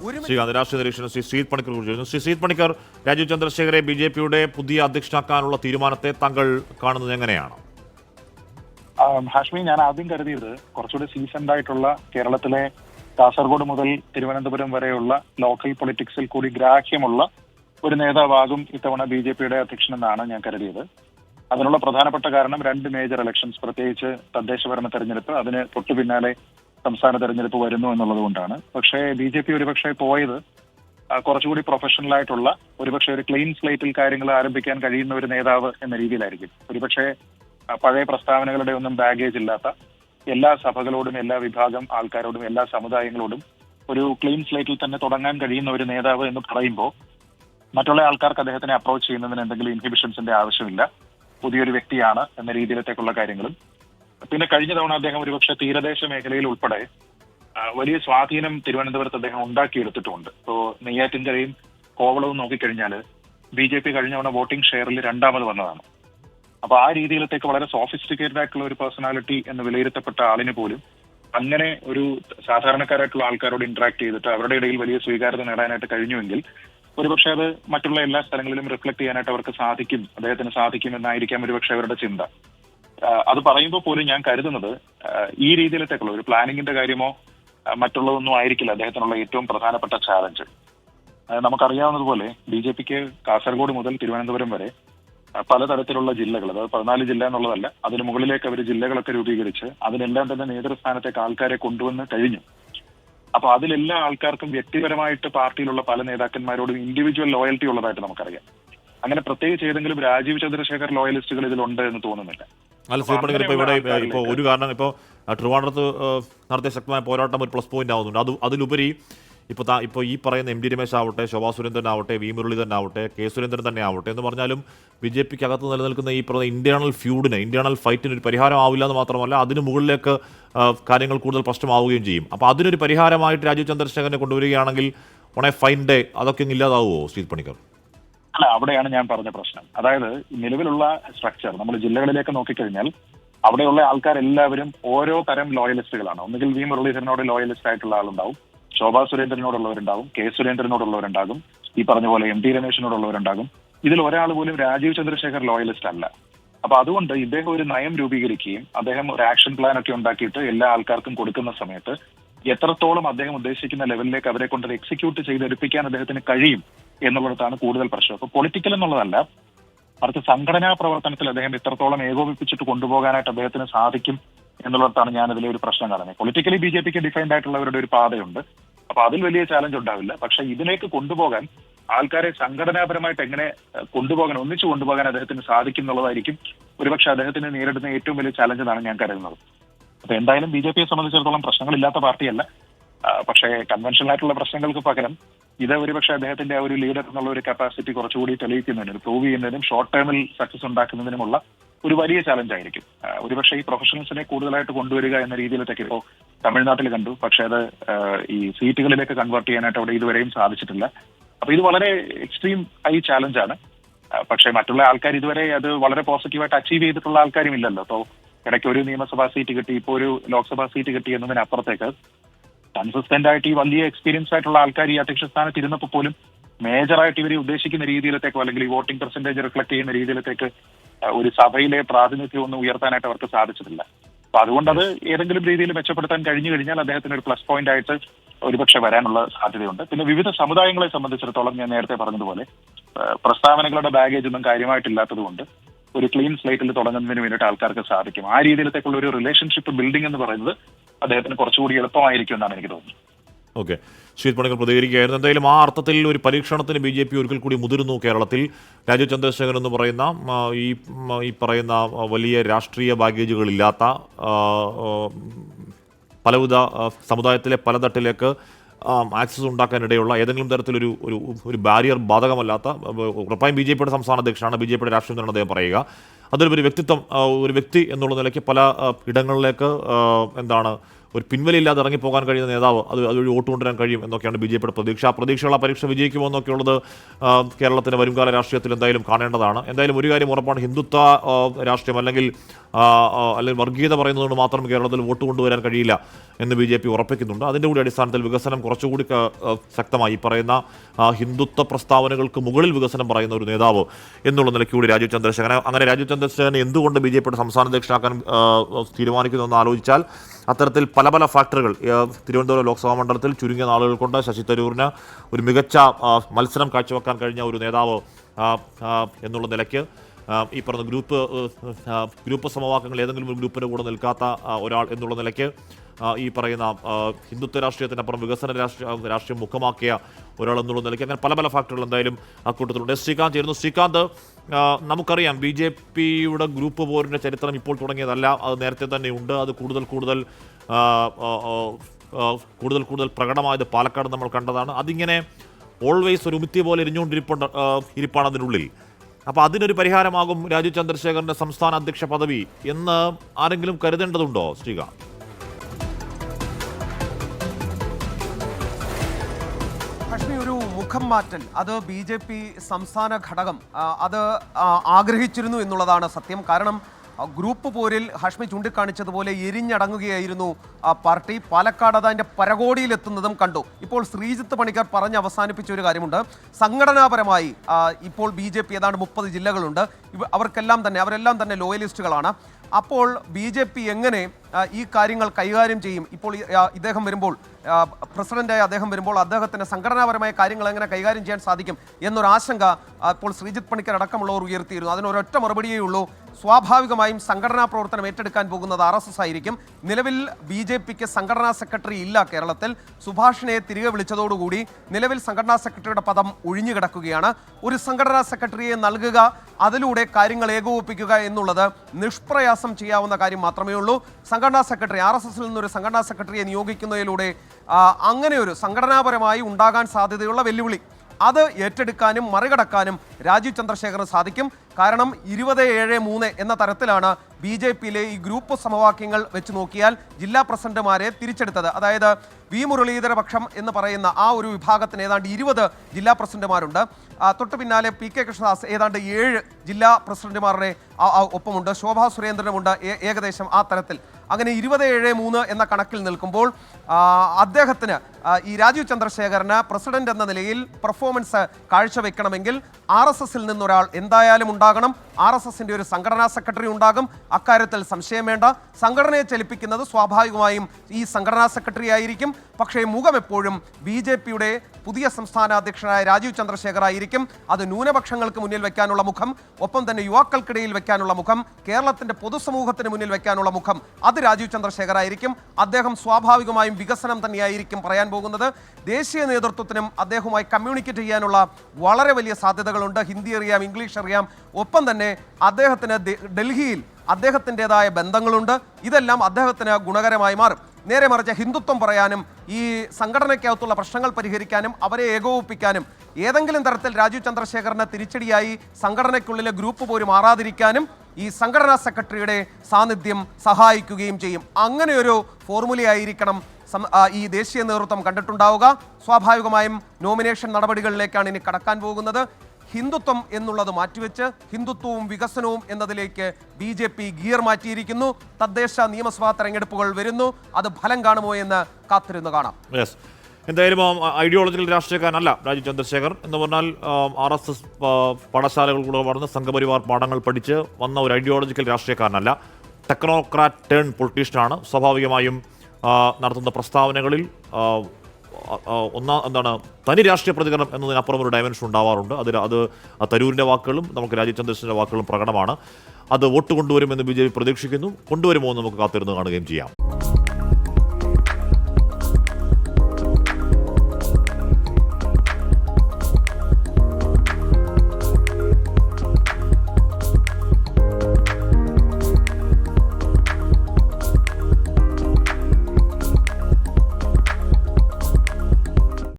ശ്രീകാന്ത് അന്താരാഷ്ട്ര നിരീക്ഷകൻ ശ്രീ ശ്രീത് പണിക്കർ കുറിച്ചു ശ്രീ ശ്രീത് പണിക്കർ രാജീവ് ചന്ദ്രശേഖരെ ബി ജെ പിയുടെ പുതിയ അധ്യക്ഷനാക്കാനുള്ള തീരുമാനത്തെ താങ്കൾ കാണുന്നത് എങ്ങനെയാണ്? ഹാഷ്മി ഞാൻ ആദ്യം കരുതിയത് കുറച്ചുകൂടി സീസൺഡ് ആയിട്ടുള്ള കേരളത്തിലെ കാസർഗോഡ് മുതൽ തിരുവനന്തപുരം വരെയുള്ള ലോക്കൽ പൊളിറ്റിക്സിൽ കൂടി ഗ്രാഹ്യമുള്ള ഒരു നേതാവാകും ഇത്തവണ ബി ജെ പിയുടെ അധ്യക്ഷനെന്നാണ് ഞാൻ കരുതിയത്. അതിനുള്ള പ്രധാനപ്പെട്ട കാരണം രണ്ട് മേജർ ഇലക്ഷൻസ് പ്രത്യേകിച്ച് തദ്ദേശ ഭരണ തെരഞ്ഞെടുപ്പ് അതിന് തൊട്ടു പിന്നാലെ സംസ്ഥാന തെരഞ്ഞെടുപ്പ് വരുന്നു എന്നുള്ളത് കൊണ്ടാണ്. പക്ഷേ ബി ജെ പി ഒരുപക്ഷെ പോയത് കുറച്ചുകൂടി പ്രൊഫഷണൽ ആയിട്ടുള്ള ഒരുപക്ഷെ ഒരു ക്ലീൻ സ്ലേറ്റിൽ കാര്യങ്ങൾ ആരംഭിക്കാൻ കഴിയുന്ന ഒരു നേതാവ് എന്ന രീതിയിലായിരിക്കും. ഒരുപക്ഷെ പഴയ പ്രസ്താവനകളുടെ ഒന്നും ബാഗേജ് ഇല്ലാത്ത എല്ലാ സഭകളോടും എല്ലാ വിഭാഗം ആൾക്കാരോടും എല്ലാ സമുദായങ്ങളോടും ഒരു ക്ലീൻ സ്ലേറ്റിൽ തന്നെ തുടങ്ങാൻ കഴിയുന്ന ഒരു നേതാവ് എന്ന് പറയുമ്പോൾ മറ്റുള്ള ആൾക്കാർക്ക് അദ്ദേഹത്തിനെ അപ്രോച്ച് ചെയ്യുന്നതിന് എന്തെങ്കിലും ഇൻഹിബിഷൻസിന്റെ ആവശ്യമില്ല. പുതിയൊരു വ്യക്തിയാണ് എന്ന രീതിയിലത്തേക്കുള്ള കാര്യങ്ങളും പിന്നെ കഴിഞ്ഞ തവണ അദ്ദേഹം ഒരുപക്ഷെ തീരദേശ മേഖലയിൽ ഉൾപ്പെടെ വലിയ സ്വാധീനം തിരുവനന്തപുരത്ത് അദ്ദേഹം ഉണ്ടാക്കിയെടുത്തിട്ടുണ്ട് ഇപ്പോ നെയ്യാറ്റിൻകരയും കോവളവും നോക്കിക്കഴിഞ്ഞാൽ ബി ജെ പി കഴിഞ്ഞ തവണ വോട്ടിംഗ് ഷെയറിൽ രണ്ടാമത് വന്നതാണ്. അപ്പൊ ആ രീതിയിലത്തേക്ക് വളരെ സോഫിസ്റ്റിക്കേറ്റഡ് ആയിട്ടുള്ള ഒരു പേഴ്സണാലിറ്റി എന്ന് വിലയിരുത്തപ്പെട്ട ആളിന് പോലും അങ്ങനെ ഒരു സാധാരണക്കാരായിട്ടുള്ള ആൾക്കാരോട് ഇന്ററാക്ട് ചെയ്തിട്ട് അവരുടെ ഇടയിൽ വലിയ സ്വീകാര്യത നേടാനായിട്ട് കഴിഞ്ഞുവെങ്കിൽ ഒരുപക്ഷെ അത് മറ്റുള്ള എല്ലാ സ്ഥലങ്ങളിലും റിഫ്ലക്ട് ചെയ്യാനായിട്ട് അവർക്ക് സാധിക്കും അദ്ദേഹത്തിന് സാധിക്കും എന്നായിരിക്കാം ഒരുപക്ഷെ അവരുടെ ചിന്ത. അത് പറയുമ്പോൾ പോലും ഞാൻ കരുതുന്നത് ഈ രീതിയിലത്തേക്കുള്ള ഒരു പ്ലാനിങ്ങിന്റെ കാര്യമോ മറ്റുള്ളതൊന്നും ആയിരിക്കില്ല അദ്ദേഹത്തിനുള്ള ഏറ്റവും പ്രധാനപ്പെട്ട ചാലഞ്ച് നമുക്കറിയാവുന്നതുപോലെ ബി ജെ പിക്ക് കാസർഗോഡ് മുതൽ തിരുവനന്തപുരം വരെ പലതരത്തിലുള്ള ജില്ലകൾ അതായത് പതിനാല് ജില്ല എന്നുള്ളതല്ല അതിന് മുകളിലേക്ക് അവർ ജില്ലകളൊക്കെ രൂപീകരിച്ച് അതിനെല്ലാം തന്നെ നേതൃസ്ഥാനത്തേക്ക് ആൾക്കാരെ കൊണ്ടുവന്ന് കഴിഞ്ഞു. അപ്പൊ അതിലെല്ലാ ആൾക്കാർക്കും വ്യക്തിപരമായിട്ട് പാർട്ടിയിലുള്ള പല നേതാക്കന്മാരോടും ഇൻഡിവിജ്വൽ ലോയൽറ്റി ഉള്ളതായിട്ട് നമുക്കറിയാം. അങ്ങനെ പ്രത്യേകിച്ച് ഏതെങ്കിലും രാജീവ് ചന്ദ്രശേഖർ ലോയലിസ്റ്റുകൾ ഇതിലുണ്ട് എന്ന് തോന്നുന്നില്ല. അല്ല സൂപ്പർ ഇപ്പോൾ ഇവിടെ ഇപ്പോൾ ഒരു കാരണം ഇപ്പോൾ ട്രിവാൻഡ്രത്ത് നടത്തിയ ശക്തമായ പോരാട്ടം ഒരു പ്ലസ് പോയിന്റ് ആവുന്നുണ്ട്. അത് അതിലുപരി ഇപ്പോൾ താ ഇപ്പോൾ ഈ പറയുന്ന എം ഡി രമേശ് ആവട്ടെ ശോഭാ സുരേന്ദ്രൻ ആവട്ടെ വി മുരളീധരൻ ആവട്ടെ കെ സുരേന്ദ്രൻ തന്നെ ആവട്ടെ എന്ന് പറഞ്ഞാലും ബി ജെ പിക്ക് അകത്ത് നിലനിൽക്കുന്ന ഈ പറയുന്ന ഇന്റേണൽ ഫ്യൂഡിന് ഇന്റേണൽ ഫൈറ്റിന് ഒരു പരിഹാരം ആവില്ല എന്ന് മാത്രമല്ല അതിന് മുകളിലേക്ക് കാര്യങ്ങൾ കൂടുതൽ പ്രശ്നമാവുകയും ചെയ്യും. അപ്പോൾ അതിനൊരു പരിഹാരമായിട്ട് രാജീവ് ചന്ദ്രശേഖരനെ കൊണ്ടുവരികയാണെങ്കിൽ ഓൺ എ ഫൈൻ ഡേ അതൊക്കെ ഇല്ലാതാവുമോ ശ്രീത് പണിക്കർ? അല്ല അവിടെയാണ് ഞാൻ പറഞ്ഞ പ്രശ്നം. അതായത് നിലവിലുള്ള സ്ട്രക്ചർ നമ്മൾ ജില്ലകളിലേക്ക് നോക്കിക്കഴിഞ്ഞാൽ അവിടെയുള്ള ആൾക്കാരെല്ലാവരും ഓരോ തരം ലോയലിസ്റ്റുകളാണ് ഒന്നുകിൽ വി മുരളീധരനോട് ലോയലിസ്റ്റ് ആയിട്ടുള്ള ആളുണ്ടാവും ശോഭാ സുരേന്ദ്രനോടുള്ളവരുണ്ടാവും കെ സുരേന്ദ്രനോടുള്ളവരുണ്ടാകും ഈ പറഞ്ഞ പോലെ എം ടി രമേശിനോടുള്ളവരുണ്ടാകും. ഇതിൽ ഒരാൾ പോലും രാജീവ് ചന്ദ്രശേഖർ ലോയലിസ്റ്റ് അല്ല. അപ്പൊ അതുകൊണ്ട് ഇദ്ദേഹം ഒരു നയം രൂപീകരിക്കുകയും അദ്ദേഹം ഒരു ആക്ഷൻ പ്ലാൻ ഒക്കെ ഉണ്ടാക്കിയിട്ട് എല്ലാ ആൾക്കാർക്കും കൊടുക്കുന്ന സമയത്ത് എത്രത്തോളം അദ്ദേഹം ഉദ്ദേശിക്കുന്ന ലെവലിലേക്ക് അവരെ കൊണ്ട് എക്സിക്യൂട്ട് ചെയ്തെടുപ്പിക്കാൻ അദ്ദേഹത്തിന് കഴിയും എന്നുള്ളിടത്താണ് കൂടുതൽ പ്രശ്നം. അപ്പൊ പൊളിറ്റിക്കൽ എന്നുള്ളതല്ല മറിച്ച് സംഘടനാ പ്രവർത്തനത്തിൽ അദ്ദേഹം ഇത്രത്തോളം ഏകോപിപ്പിച്ചിട്ട് കൊണ്ടുപോകാനായിട്ട് അദ്ദേഹത്തിന് സാധിക്കും എന്നുള്ളിടത്താണ് ഞാൻ അതിലെ ഒരു പ്രശ്നം കാണുന്നത്. പൊളിറ്റിക്കലി ബി ജെ പിക്ക് ഡിഫൈൻഡ് ആയിട്ടുള്ളവരുടെ ഒരു പാതയുണ്ട്. അപ്പൊ അതിൽ വലിയ ചാലഞ്ച് ഉണ്ടാവില്ല. പക്ഷെ ഇതിലേക്ക് കൊണ്ടുപോകാൻ ആൾക്കാരെ സംഘടനാപരമായിട്ട് എങ്ങനെ കൊണ്ടുപോകാൻ ഒന്നിച്ചു കൊണ്ടുപോകാൻ അദ്ദേഹത്തിന് സാധിക്കും എന്നുള്ളതായിരിക്കും ഒരുപക്ഷെ അദ്ദേഹത്തിന് നേരിടുന്ന ഏറ്റവും വലിയ ചാലഞ്ച് എന്നാണ് ഞാൻ കരുതുന്നത്. അപ്പൊ എന്തായാലും ബി ജെ പിയെ സംബന്ധിച്ചിടത്തോളം പ്രശ്നങ്ങളില്ലാത്ത പാർട്ടിയല്ല. പക്ഷേ കൺവെൻഷണൽ ആയിട്ടുള്ള പ്രശ്നങ്ങൾക്ക് പകരം ഇത് ഒരുപക്ഷെ അദ്ദേഹത്തിന്റെ ഒരു ലീഡർ എന്നുള്ള ഒരു കപ്പാസിറ്റി കുറച്ചുകൂടി തെളിയിക്കുന്നതിനും പ്രൂവ് ചെയ്യുന്നതിനും ഷോർട്ട് ടേമിൽ സക്സസ് ഉണ്ടാക്കുന്നതിനുമുള്ള ഒരു വലിയ ചാലഞ്ച് ആയിരിക്കും. ഒരുപക്ഷെ ഈ പ്രൊഫഷണൽസിനെ കൂടുതലായിട്ട് കൊണ്ടുവരിക എന്ന രീതിയിലൊക്കെ ഇപ്പോൾ തമിഴ്നാട്ടിൽ കണ്ടു. പക്ഷേ അത് ഈ സീറ്റുകളിലേക്ക് കൺവേർട്ട് ചെയ്യാനായിട്ട് അവിടെ ഇതുവരെയും സാധിച്ചിട്ടില്ല. അപ്പൊ ഇത് വളരെ എക്സ്ട്രീം ഹൈ ചാലഞ്ചാണ് പക്ഷേ മറ്റുള്ള ആൾക്കാർ ഇതുവരെ അത് വളരെ പോസിറ്റീവായിട്ട് അച്ചീവ് ചെയ്തിട്ടുള്ള ആൾക്കാരും ഇല്ലല്ലോ. അപ്പോൾ ഇടയ്ക്ക് ഒരു നിയമസഭാ സീറ്റ് കിട്ടി ഇപ്പോൾ ഒരു ലോക്സഭാ സീറ്റ് കിട്ടി എന്നതിനപ്പുറത്തേക്ക് കൺസിസ്റ്റന്റ് ആയിട്ട് ഈ വലിയ എക്സ്പീരിയൻസ് ആയിട്ടുള്ള ആൾക്കാർ ഈ അധ്യക്ഷ സ്ഥാനത്ത് ഇരുന്നപ്പോൾ പോലും മേജറായിട്ട് ഇവർ ഉദ്ദേശിക്കുന്ന രീതിയിലത്തേക്കോ അല്ലെങ്കിൽ ഈ വോട്ടിംഗ് പെർസെന്റേജ് റിഫ്ലക്ട് ചെയ്യുന്ന രീതിയിലത്തേക്ക് ഒരു സഭയിലെ പ്രാതിനിധ്യം ഒന്നും ഉയർത്താനായിട്ട് അവർക്ക് സാധിച്ചിട്ടില്ല. അപ്പൊ അതുകൊണ്ട് അത് ഏതെങ്കിലും രീതിയിൽ മെച്ചപ്പെടുത്താൻ കഴിഞ്ഞു കഴിഞ്ഞാൽ അദ്ദേഹത്തിന് ഒരു പ്ലസ് പോയിന്റ് ആയിട്ട് ഒരുപക്ഷെ വരാനുള്ള സാധ്യതയുണ്ട്. പിന്നെ വിവിധ സമുദായങ്ങളെ സംബന്ധിച്ചിടത്തോളം ഞാൻ നേരത്തെ പറഞ്ഞതുപോലെ പ്രസ്താവനകളുടെ ബാഗേജ് ഒന്നും കാര്യമായിട്ടില്ലാത്തതുകൊണ്ട് ഒരു ക്ലീൻ സ്ലേറ്റിൽ തുടങ്ങുന്നതിന് വേണ്ടിയിട്ട് ആൾക്കാർക്ക് സാധിക്കും. ആ രീതിയിലത്തേക്കുള്ള ഒരു റിലേഷൻഷിപ്പ് ബിൽഡിംഗ് എന്ന് പറയുന്നത് അദ്ദേഹത്തിന് കുറച്ചുകൂടി എളുപ്പമായിരിക്കും എന്നാണ് എനിക്ക് തോന്നുന്നത്. ഓക്കെ. ശ്രീത് പണിക്കർ പ്രതികരിക്കുകയായിരുന്നു. എന്തായാലും ആ അർത്ഥത്തിൽ ഒരു പരീക്ഷണത്തിന് ബി ജെ പി ഒരിക്കൽ കൂടി മുതിരുന്നു കേരളത്തിൽ. രാജീവ് ചന്ദ്രശേഖരൻ എന്ന് പറയുന്ന ഈ ഈ പറയുന്ന വലിയ രാഷ്ട്രീയ ബാഗേജുകളില്ലാത്ത പലവിധ സമുദായത്തിലെ പല തട്ടിലേക്ക് ആക്സസ് ഉണ്ടാക്കാനിടയുള്ള ഏതെങ്കിലും തരത്തിലൊരു ഒരു ഒരു ബാരിയർ ബാധകമല്ലാത്ത ഉറപ്പായും ബി ജെ പിയുടെ സംസ്ഥാന അധ്യക്ഷനാണ് ബി ജെ പിയുടെ രാഷ്ട്രീയം എന്നാണ് അദ്ദേഹം പറയുക. അതിലൊരു വ്യക്തിത്വം ഒരു വ്യക്തി എന്നുള്ള നിലയ്ക്ക് പല ഇടങ്ങളിലേക്ക് എന്താണ് ഒരു പിൻവലിയില്ലാതെ ഇറങ്ങിപ്പോകാൻ കഴിയുന്ന നേതാവ് അത് അതുവഴി വോട്ട് കൊണ്ടുവരാൻ കഴിയും എന്നൊക്കെയാണ് ബി ജെ പിയുടെ പ്രതീക്ഷ. ആ പ്രതീക്ഷയുള്ള പരീക്ഷ വിജയിക്കുമോ എന്നൊക്കെയുള്ളത് കേരളത്തിന്റെ വരുംകാല രാഷ്ട്രീയത്തിൽ എന്തായാലും കാണേണ്ടതാണ്. എന്തായാലും ഒരു കാര്യം ഉറപ്പാണ് ഹിന്ദുത്വ രാഷ്ട്രീയം അല്ലെങ്കിൽ അല്ലെങ്കിൽ വർഗീയത പറയുന്നതുകൊണ്ട് മാത്രം കേരളത്തിൽ വോട്ട് കൊണ്ടുവരാൻ കഴിയില്ല എന്ന് ബി ജെ പി ഉറപ്പിക്കുന്നുണ്ട്. അതിന്റെ കൂടി അടിസ്ഥാനത്തിൽ വികസനം കുറച്ചുകൂടി ശക്തമായി പറയുന്ന ഹിന്ദുത്വ പ്രസ്താവനകൾക്ക് മുകളിൽ വികസനം പറയുന്ന ഒരു നേതാവ് എന്നുള്ള നിലയ്ക്ക് കൂടി രാജീവ് ചന്ദ്രശേഖരൻ. അങ്ങനെ രാജീവ് ചന്ദ്രശേഖരനെ എന്തുകൊണ്ട് ബി ജെ പിയുടെ സംസ്ഥാന അധ്യക്ഷനാക്കാൻ തീരുമാനിക്കുന്നു എന്ന് ആലോചിച്ചാൽ അത്തരത്തിൽ പല പല ഫാക്ടറുകൾ തിരുവനന്തപുരം ലോക്സഭാ മണ്ഡലത്തിൽ ചുരുങ്ങിയ നാളുകൾ കൊണ്ട് ശശി തരൂരിന് ഒരു മികച്ച മത്സരം കാഴ്ചവെക്കാൻ കഴിഞ്ഞ ഒരു നേതാവ് എന്നുള്ള നിലയ്ക്ക് ഈ പറഞ്ഞ ഗ്രൂപ്പ് ഗ്രൂപ്പ് സമവാക്യങ്ങൾ ഏതെങ്കിലും ഒരു ഗ്രൂപ്പിന്റെ കൂടെ നിൽക്കാത്ത ഒരാൾ എന്നുള്ള നിലയ്ക്ക് ഈ പറയുന്ന ഹിന്ദുത്വ രാഷ്ട്രീയത്തിനപ്പുറം വികസന രാഷ്ട്രീയ രാഷ്ട്രീയം മുഖമാക്കിയ ഒരാൾ എന്നുള്ള നിലയ്ക്ക് അങ്ങനെ പല പല ഫാക്ടറുകൾ എന്തായാലും അക്കൂട്ടത്തിലുണ്ട് ശ്രീകാന്ത് ചേരുന്നു ശ്രീകാന്ത് നമുക്കറിയാം ബി ജെ പിയുടെ ഗ്രൂപ്പ് പോരിന്റെ ചരിത്രം ഇപ്പോൾ തുടങ്ങിയതല്ല. അത് നേരത്തെ തന്നെ ഉണ്ട്. അത് കൂടുതൽ കൂടുതൽ കൂടുതൽ കൂടുതൽ പ്രകടമായത് പാലക്കാട് നമ്മൾ കണ്ടതാണ്. അതിങ്ങനെ ഓൾവേസ് ഒരു ഉമിത്തി പോലെ എരിഞ്ഞുകൊണ്ടിരിപ്പുണ്ട് ഇരിപ്പാണ് അതിനുള്ളിൽ. അപ്പോൾ അതിനൊരു പരിഹാരമാകും രാജീവ് ചന്ദ്രശേഖരന്റെ സംസ്ഥാന അധ്യക്ഷ പദവി എന്ന് ആരെങ്കിലും കരുതേണ്ടതുണ്ടോ ശ്രീകാന്ത്? കശ്മീർ ഒരു മുഖം മാറ്റൽ അത് ബി ജെ പി സംസ്ഥാന ഘടകം അത് ആഗ്രഹിച്ചിരുന്നു എന്നുള്ളതാണ് സത്യം. കാരണം ഗ്രൂപ്പ് പോരിൽ ഹഷ്മി ചൂണ്ടിക്കാണിച്ചതുപോലെ എരിഞ്ഞടങ്ങുകയായിരുന്നു ആ പാർട്ടി. പാലക്കാട് അതിന്റെ പരകോടിയിലെത്തുന്നതും കണ്ടു. ഇപ്പോൾ ശ്രീജിത്ത് പണിക്കർ പറഞ്ഞ് അവസാനിപ്പിച്ച ഒരു കാര്യമുണ്ട്. സംഘടനാപരമായി ഇപ്പോൾ ബി ജെ പി ഏതാണ്ട് മുപ്പത് ജില്ലകളുണ്ട്. അവർക്കെല്ലാം തന്നെ അവരെല്ലാം തന്നെ ലോയലിസ്റ്റുകളാണ്. അപ്പോൾ ബി ജെ പി എങ്ങനെ ഈ കാര്യങ്ങൾ കൈകാര്യം ചെയ്യും. ഇപ്പോൾ ഇദ്ദേഹം വരുമ്പോൾ പ്രസിഡന്റായി അദ്ദേഹം വരുമ്പോൾ അദ്ദേഹത്തിന് സംഘടനാപരമായ കാര്യങ്ങൾ എങ്ങനെ കൈകാര്യം ചെയ്യാൻ സാധിക്കും എന്നൊരു ആശങ്ക അപ്പോൾ ശ്രീജിത്ത് പണിക്കർ അടക്കമുള്ളവർ ഉയർത്തിയിരുന്നു. അതിനൊരൊറ്റ മറുപടിയേ ഉള്ളൂ. സ്വാഭാവികമായും സംഘടനാ പ്രവർത്തനം ഏറ്റെടുക്കാൻ പോകുന്നത് ആർ എസ് എസ് ആയിരിക്കും. നിലവിൽ ബി ജെ പിക്ക് സംഘടനാ സെക്രട്ടറി ഇല്ല കേരളത്തിൽ. സുഭാഷിനെ തിരികെ വിളിച്ചതോടുകൂടി നിലവിൽ സംഘടനാ സെക്രട്ടറിയുടെ പദം ഒഴിഞ്ഞു കിടക്കുകയാണ്. ഒരു സംഘടനാ സെക്രട്ടറിയെ നൽകുക അതിലൂടെ കാര്യങ്ങൾ ഏകോപിപ്പിക്കുക എന്നുള്ളത് നിഷ്പ്രയാസം ചെയ്യാവുന്ന കാര്യം മാത്രമേ ഉള്ളൂ. സംഘടനാ സെക്രട്ടറി ആർ എസ് എസിൽ നിന്നൊരു സംഘടനാ സെക്രട്ടറിയെ നിയോഗിക്കുന്നതിലൂടെ അങ്ങനെ ഒരു സംഘടനാപരമായി ഉണ്ടാകാൻ സാധ്യതയുള്ള വെല്ലുവിളി. അത് ഏറ്റെടുക്കാനും മറികടക്കാനും രാജീവ് ചന്ദ്രശേഖറിന് സാധിക്കും. കാരണം ഇരുപത് ഏഴ് മൂന്ന് എന്ന തരത്തിലാണ് ബി ജെ പിയിലെ ഈ ഗ്രൂപ്പ് സമവാക്യങ്ങൾ വെച്ച് നോക്കിയാൽ ജില്ലാ പ്രസിഡന്റുമാരെ തിരിച്ചെടുത്തത്. അതായത് വി മുരളീധര പക്ഷം എന്ന് പറയുന്ന ആ ഒരു വിഭാഗത്തിന് ഏതാണ്ട് ഇരുപത് ജില്ലാ പ്രസിഡന്റുമാരുണ്ട്. തൊട്ട് പിന്നാലെ പി കെ കൃഷ്ണദാസ് ഏതാണ്ട് ഏഴ് ജില്ലാ പ്രസിഡന്റുമാരുടെ ഒപ്പമുണ്ട്. ശോഭാ സുരേന്ദ്രനുമുണ്ട് ഏകദേശം ആ തരത്തിൽ. അങ്ങനെ ഇരുപത് ഏഴ് മൂന്ന് എന്ന കണക്കിൽ നിൽക്കുമ്പോൾ അദ്ദേഹത്തിന് ഈ രാജീവ് ചന്ദ്രശേഖരന് പ്രസിഡന്റ് എന്ന നിലയിൽ പെർഫോമൻസ് കാഴ്ചവെക്കണമെങ്കിൽ ആർ എസ് എസിൽ നിന്നൊരാൾ എന്തായാലും ഉണ്ടാകണം. ആർ എസ് എസിന്റെ ഒരു സംഘടനാ സെക്രട്ടറി ഉണ്ടാകും. അക്കാര്യത്തിൽ സംശയം വേണ്ട. സംഘടനയെ ചലിപ്പിക്കുന്നത് സ്വാഭാവികമായും ഈ സംഘടനാ സെക്രട്ടറി ആയിരിക്കും. പക്ഷേ മുഖം എപ്പോഴും ബി ജെ പിയുടെ പുതിയ സംസ്ഥാന അധ്യക്ഷനായ രാജീവ് ചന്ദ്രശേഖർ ആയിരിക്കും. അത് ന്യൂനപക്ഷങ്ങൾക്ക് മുന്നിൽ വെക്കാനുള്ള മുഖം ഒപ്പം തന്നെ യുവാക്കൾക്കിടയിൽ വെക്കാനുള്ള മുഖം കേരളത്തിന്റെ പൊതുസമൂഹത്തിന് മുന്നിൽ വെക്കാനുള്ള മുഖം അത് രാജീവ് ചന്ദ്രശേഖർ ആയിരിക്കും അദ്ദേഹം സ്വാഭാവികമായും വികസനം തന്നെയായിരിക്കും പറയാൻ പോകുന്നത്. ദേശീയ നേതൃത്വത്തിനും അദ്ദേഹവുമായി കമ്മ്യൂണിക്കേറ്റ് ചെയ്യാനുള്ള വളരെ വലിയ സാധ്യതകളുണ്ട്. ഹിന്ദി അറിയാം ഇംഗ്ലീഷ് അറിയാം. ഒപ്പം തന്നെ അദ്ദേഹത്തിന് ഡൽഹിയിൽ അദ്ദേഹത്തിന്റെതായ ബന്ധങ്ങളുണ്ട്. ഇതെല്ലാം അദ്ദേഹത്തിന് ഗുണകരമായി മാറും. നേരെ മറിച്ച് ഹിന്ദുത്വം പറയാനും ഈ സംഘടനയ്ക്കകത്തുള്ള പ്രശ്നങ്ങൾ പരിഹരിക്കാനും അവരെ ഏകോപിപ്പിക്കാനും ഏതെങ്കിലും തരത്തിൽ രാജീവ് ചന്ദ്രശേഖരന് തിരിച്ചടിയായി സംഘടനയ്ക്കുള്ളിലെ ഗ്രൂപ്പ് പോലും മാറാതിരിക്കാനും ഈ സംഘടനാ സെക്രട്ടറിയുടെ സാന്നിധ്യം സഹായിക്കുകയും ചെയ്യും. അങ്ങനെയൊരു ഫോർമുലയായിരിക്കണം ഈ ദേശീയ നേതൃത്വം കണ്ടിട്ടുണ്ടാവുക. സ്വാഭാവികമായും നോമിനേഷൻ നടപടികളിലേക്കാണ് ഇനി കടക്കാൻ പോകുന്നത്. ഹിന്ദുത്വം എന്നുള്ളത് മാറ്റിവെച്ച് ഹിന്ദുത്വവും വികസനവും എന്നതിലേക്ക് ബി ജെ പി ഗിയർ മാറ്റിയിരിക്കുന്നു. തദ്ദേശ നിയമസഭാ തെരഞ്ഞെടുപ്പുകൾ വരുന്നു. അത് ഫലം കാണുമോ എന്ന് കാത്തിരുന്ന് കാണാം. എന്തായാലും ഐഡിയോളജിക്കൽ രാഷ്ട്രീയക്കാരനല്ല രാജീവ് ചന്ദ്രശേഖർ എന്ന് പറഞ്ഞാൽ ആർ എസ് എസ് പാഠശാലകളിലൂടെ വളർന്ന് സംഘപരിവാർ പാഠങ്ങൾ പഠിച്ച് വന്ന ഒരു ഐഡിയോളജിക്കൽ രാഷ്ട്രീയക്കാരനല്ല. ടെക്നോക്രാറ്റ് ടേൺ പൊളിറ്റീഷ്യനാണ് സ്വാഭാവികമായും നടത്തുന്ന പ്രസ്താവനകളിൽ ആ, എന്താണ് തനി രാഷ്ട്രീയ പ്രതികരണം എന്നതിനപ്പുറം ഒരു ഡയമെൻഷൻ ഉണ്ടാവാറുണ്ട്. അതിൽ അത് തരൂരിന്റെ വാക്കുകളും നമുക്ക് രാജീവ് ചന്ദ്രശേഖരന്റെ വാക്കുകളും പ്രകടമാണ്. അത് വോട്ട് കൊണ്ടുവരുമെന്ന് ബി ജെ പി പ്രതീക്ഷിക്കുന്നു. കൊണ്ടുവരുമോ എന്ന് നമുക്ക് കാത്തിരുന്ന് കാണുകയും ചെയ്യാം.